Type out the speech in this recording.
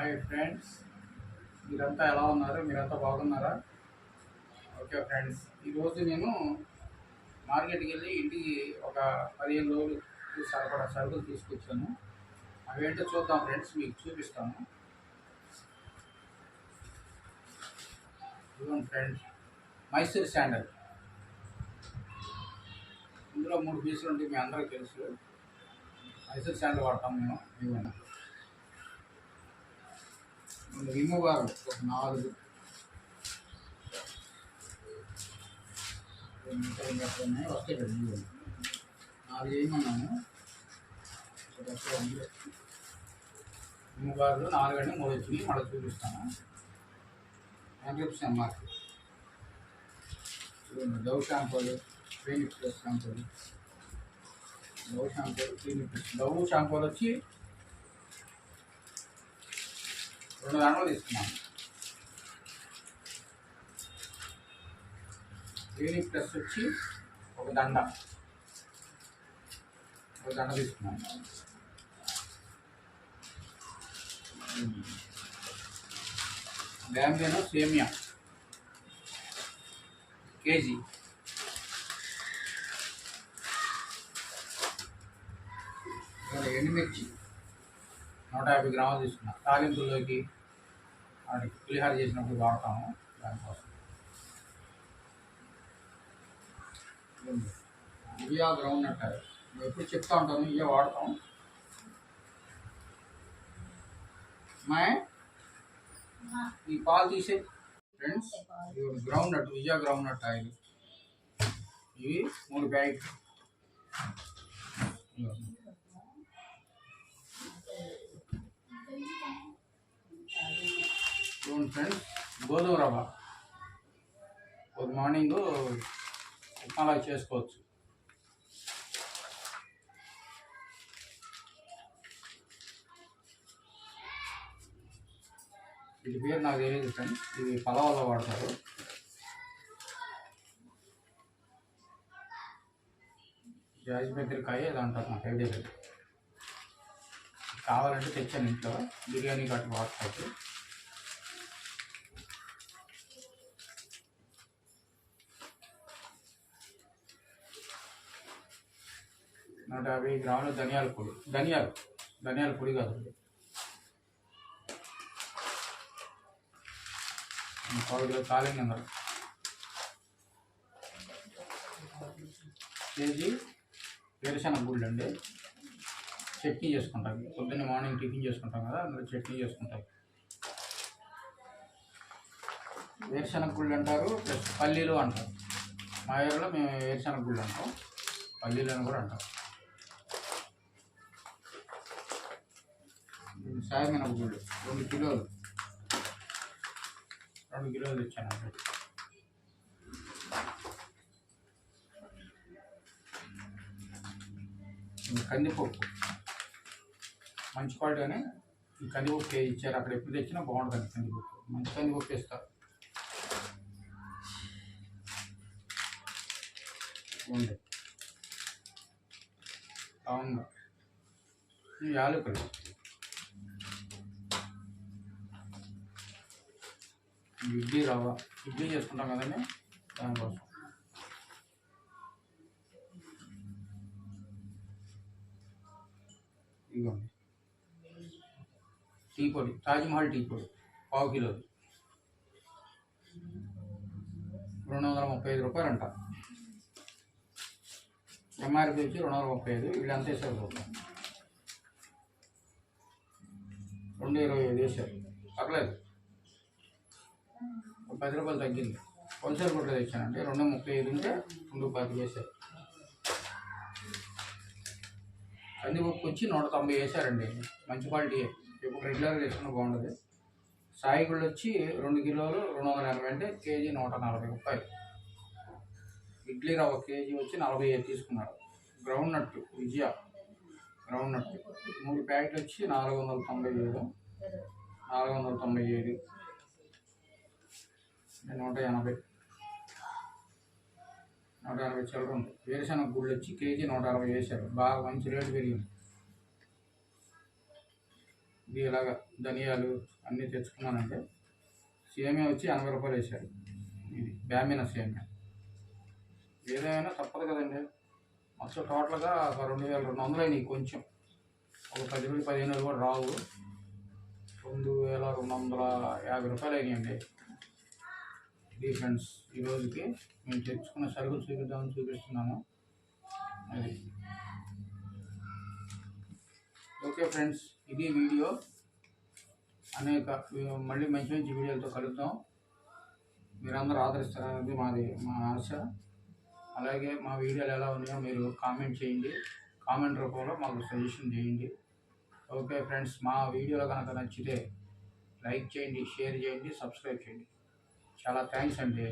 Hi friends. మీరంతా ఎలా ఉన్నారు? మీరంతా బాగున్నారా? Okay friends. ఈరోజు నేను మార్కెట్కి వెళ్ళి ఇంటికి ఒక పదిహేను రోజులు సరిపడా సరుకులు తీసుకొచ్చాను. అవేంటో చూద్దాం ఫ్రెండ్స్ మీకు చూపిస్తాను. ఇదిగోండి ఫ్రెండ్స్ మైసూర్ శాండల్. ఇందులో మూడు పీసులు ఉంటాయి మీ అందరికీ తెలుసు. మైసూర్ శాండల్ వాడతాం మేము ఏమైనా. రిమూవర్ ఒక నాలుగు. వస్తాయి కదా నాలుగు వేయమన్నాను రిమూవర్లు నాలుగు అంటే మూడు వచ్చినాయి. మళ్ళీ చూపిస్తాను. ఎంత రూపీస్ డవ్ షాంపూలు క్లినిక్ ప్లస్ షాంపూలు డవ్ షాంపూలు క్లినిక్ ప్లస్ డవ్ షాంపూలు వచ్చి రెండు దాంట్లో తీసుకున్నాను యూనిట్ ప్లస్ వచ్చి ఒక దండ. ఒక దండ తీసుకున్నాను బ్యాంబేను సేమియా. కేజీ. ఎండుమిర్చి. నూట యాభై గ్రాములు తీసుకున్నా. తాలింపుల్లోకి వాటికి పులిహార చేసినప్పుడు వాడతాము. దానికోసం. ఇవే గ్రౌండ్ అంటారు నేను ఎప్పుడు చెప్తా ఉంటాను ఇవే వాడతాం మా ఈ పాలు తీసే friends groundnut Vijaya groundnut oil ఇవి మూడు ప్యాకెట్ చూడండి ఫ్రెండ్స్ గోధుమ రవ్వ. ఒక మార్నింగ్ అలా చేసుకోవచ్చు. ఇది పేరు నాకు తెలియదు ఫ్రెండ్స్ ఇది పలావలో వాడతారు. జాజిపత్రికాయ ఇలా అంటారు నాకు ఐడియా లేదు కావాలంటే తెచ్చాను ఇంట్లో. బిర్యానీ కట్టు వాడుకోవచ్చు నూట యాభై గ్రాముల ధనియాల పొడి. ధనియాలు. ధనియాల పొడి కాదు. పావు కిలో తాలింగ్ అన్నారు కేజీ వేరుశనగ గుళ్ళు అండి. చట్నీ చేసుకుంటాం. పొద్దున్న మార్నింగ్ టిఫిన్ చేసుకుంటాం కదా అందులో చట్నీ చేసుకుంటాం. వేరుశనగ గుళ్ళు అంటారు ప్లస్ పల్లీలు అంటారు. మా ఏరియాలో మేము వేరుశనగ గుళ్ళు అంటాం. పల్లీలు అని కూడా అంటాం ఇది సాయమైన గుళ్ళు రెండు కిలోలు. రెండు కిలోలు తెచ్చాను. కందిపప్పు. మంచి క్వాలిటీ ఈ కందిపప్పు ఇచ్చారు. అక్కడ ఎప్పుడు తెచ్చినా బాగుంటుంది కందిపప్పు. మంచి కందిపప్పు ఇస్తారు ఉంది. అవును ఈ యాలకులు. ఇడ్లీ రవ్వ. ఇడ్లీ చేసుకుంటాం కదండి దానికోసం ఇదిగోండి టీ పొడి. తాజ్మహల్ టీ పొడి. పావు కిలో రెండు వందల ముప్పై ఐదు రూపాయలు అంట. ఎంఆర్పి వచ్చి రెండు వందల ముప్పై ఐదు. వీళ్ళంతా వేసారు రెండు ఇరవై ఐదు వేసారు. పర్లేదు. పది రూపాయలు తగ్గింది. హోల్సేల్ కొట్లో తెచ్చానండి. రెండు ముప్పై ఐదు ఉంటే రెండు పది వేశారు. కందిపప్పు వచ్చి నూట తొంభై వేసారండి మంచి క్వాలిటీ. ఇప్పుడు రెగ్యులర్గా తీసుకున్న బాగుంటుంది సాయి గుళ్ళు వచ్చి రెండు కిలోలు రెండు వందల ఎనభై అంటే కేజీ నూట నలభై రూపాయలు. ఇడ్లీ రవ్వ కేజీ వచ్చి నలభై ఐదు తీసుకున్నాడు ground nut Vijaya ground nut. మూడు ప్యాకెట్లు వచ్చి నాలుగు వందల తొంభై ఏడు నాలుగు వందల తొంభై ఏడు నూట ఎనభై. నూట ఎనభై చిల్లర ఉంది. వేరుశనగ గుళ్ళు వచ్చి కేజీ నూట అరవై వేశారు. బాగా మంచి రేటు పెరిగింది. ఇది ఇలాగ ధనియాలు అన్నీ తెచ్చుకున్నానంటే సేమియా వచ్చి ఎనభై రూపాయలు వేశారు. ఇది బ్యామిన సేమియా. ఏదైనా తప్పదు కదండి. మొత్తం టోటల్గా ఒక రెండు వేల రెండు వందలు అయినాయి కొంచెం. ఒక పది రోజులు పదిహేను కూడా రావు. రెండు వేల రెండు వందల యాభై రూపాయలు అయినాయండి. ఇది ఫ్రెండ్స్ ఈ రోజుకి మేము తెచ్చుకున్న సరుకులు చూపిద్దామని చూపిస్తున్నాను అది. ఓకే ఫ్రెండ్స్ ఇది వీడియో. అనేక మళ్ళీ మంచి మంచి వీడియోలతో కలుద్దాం. మీరందరూ ఆదరిస్తారనేది మాది మా ఆశ. అలాగే మా వీడియోలు ఎలా ఉన్నాయో మీరు కామెంట్ చేయండి. కామెంట్ రూపంలో మాకు సజెషన్ చేయండి. ఓకే ఫ్రెండ్స్ మా వీడియోలో కనుక నచ్చితే లైక్ చేయండి షేర్ చేయండి సబ్స్క్రైబ్ చేయండి. చాలా థ్యాంక్స్ అండి